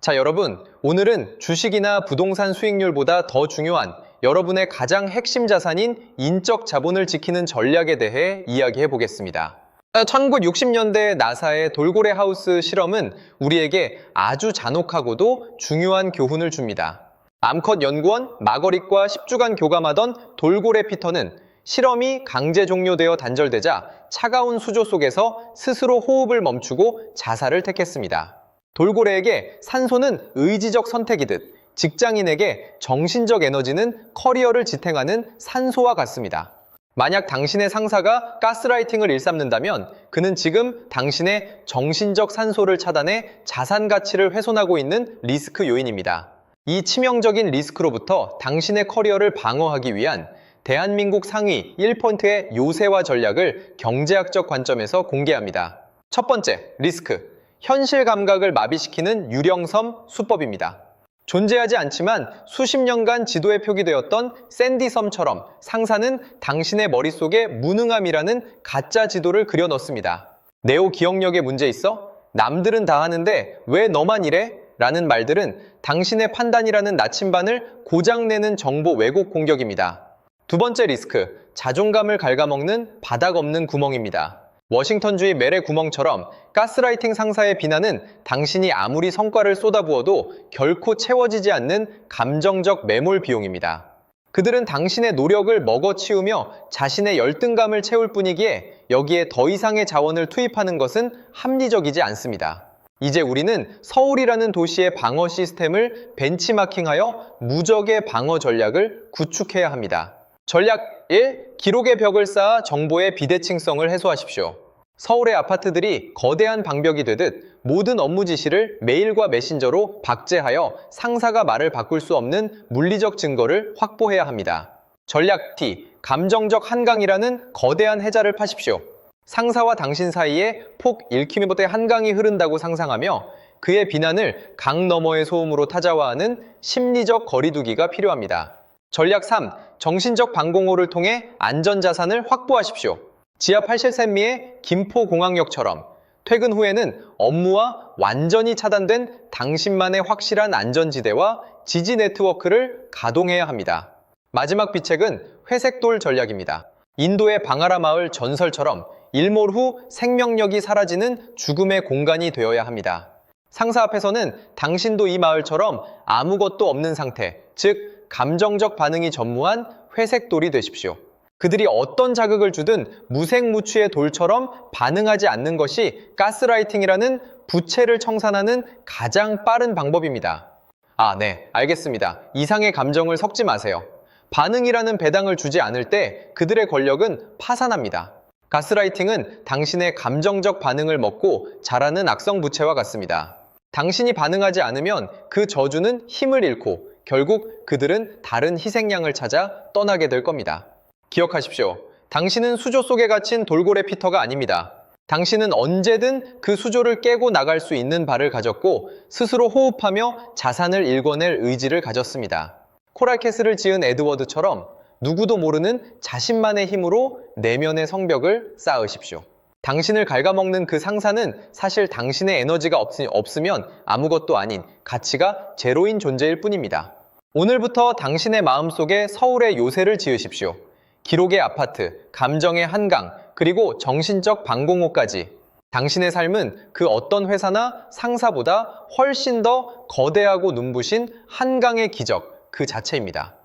자, 여러분. 오늘은 주식이나 부동산 수익률보다 더 중요한 여러분의 가장 핵심 자산인 인적 자본을 지키는 전략에 대해 이야기해 보겠습니다. 1960년대 나사의 돌고래 하우스 실험은 우리에게 아주 잔혹하고도 중요한 교훈을 줍니다. 암컷 연구원 마거릿과 10주간 교감하던 돌고래 피터는 실험이 강제 종료되어 단절되자 차가운 수조 속에서 스스로 호흡을 멈추고 자살을 택했습니다. 돌고래에게 산소는 의지적 선택이듯 직장인에게 정신적 에너지는 커리어를 지탱하는 산소와 같습니다. 만약 당신의 상사가 가스라이팅을 일삼는다면 그는 지금 당신의 정신적 산소를 차단해 자산 가치를 훼손하고 있는 리스크 요인입니다. 이 치명적인 리스크로부터 당신의 커리어를 방어하기 위한 대한민국 상위 1%의 요새화 전략을 경제학적 관점에서 공개합니다. 첫 번째, 리스크. 현실 감각을 마비시키는 유령섬 수법입니다. 존재하지 않지만 수십 년간 지도에 표기되었던 샌디섬처럼 상사는 당신의 머릿속에 무능함이라는 가짜 지도를 그려 넣습니다. 네오 기억력에 문제 있어? 남들은 다 하는데 왜 너만 이래? 라는 말들은 당신의 판단이라는 나침반을 고장내는 정보 왜곡 공격입니다. 두 번째 리스크, 자존감을 갉아먹는 바닥 없는 구멍입니다. 워싱턴주의 멜의 구멍처럼 가스라이팅 상사의 비난은 당신이 아무리 성과를 쏟아부어도 결코 채워지지 않는 감정적 매몰 비용입니다. 그들은 당신의 노력을 먹어치우며 자신의 열등감을 채울 뿐이기에 여기에 더 이상의 자원을 투입하는 것은 합리적이지 않습니다. 이제 우리는 서울이라는 도시의 방어 시스템을 벤치마킹하여 무적의 방어 전략을 구축해야 합니다. 전략 1. 기록의 벽을 쌓아 정보의 비대칭성을 해소하십시오. 서울의 아파트들이 거대한 방벽이 되듯 모든 업무 지시를 메일과 메신저로 박제하여 상사가 말을 바꿀 수 없는 물리적 증거를 확보해야 합니다. 전략 T. 감정적 한강이라는 거대한 해자를 파십시오. 상사와 당신 사이에 폭 1km의 한강이 흐른다고 상상하며 그의 비난을 강 너머의 소음으로 타자화하는 심리적 거리두기가 필요합니다. 전략 3. 정신적 방공호를 통해 안전자산을 확보하십시오. 지하 87센미의 김포공항역처럼 퇴근 후에는 업무와 완전히 차단된 당신만의 확실한 안전지대와 지지 네트워크를 가동해야 합니다. 마지막 비책은 회색돌 전략입니다. 인도의 방아라 마을 전설처럼 일몰 후 생명력이 사라지는 죽음의 공간이 되어야 합니다. 상사 앞에서는 당신도 이 마을처럼 아무것도 없는 상태, 즉 감정적 반응이 전무한 회색 돌이 되십시오. 그들이 어떤 자극을 주든 무색무취의 돌처럼 반응하지 않는 것이 가스라이팅이라는 부채를 청산하는 가장 빠른 방법입니다. 아, 네, 알겠습니다. 이상의 감정을 섞지 마세요. 반응이라는 배당을 주지 않을 때 그들의 권력은 파산합니다. 가스라이팅은 당신의 감정적 반응을 먹고 자라는 악성 부채와 같습니다. 당신이 반응하지 않으면 그 저주는 힘을 잃고 결국 그들은 다른 희생양을 찾아 떠나게 될 겁니다. 기억하십시오. 당신은 수조 속에 갇힌 돌고래 피터가 아닙니다. 당신은 언제든 그 수조를 깨고 나갈 수 있는 발을 가졌고 스스로 호흡하며 자산을 일궈낼 의지를 가졌습니다. 코랄캐슬을 지은 에드워드처럼 누구도 모르는 자신만의 힘으로 내면의 성벽을 쌓으십시오. 당신을 갉아먹는 그 상사는 사실 당신의 에너지가 없, 없으면 아무것도 아닌 가치가 제로인 존재일 뿐입니다. 오늘부터 당신의 마음속에 서울의 요새를 지으십시오. 기록의 아파트, 감정의 한강, 그리고 정신적 방공호까지. 당신의 삶은 그 어떤 회사나 상사보다 훨씬 더 거대하고 눈부신 한강의 기적 그 자체입니다.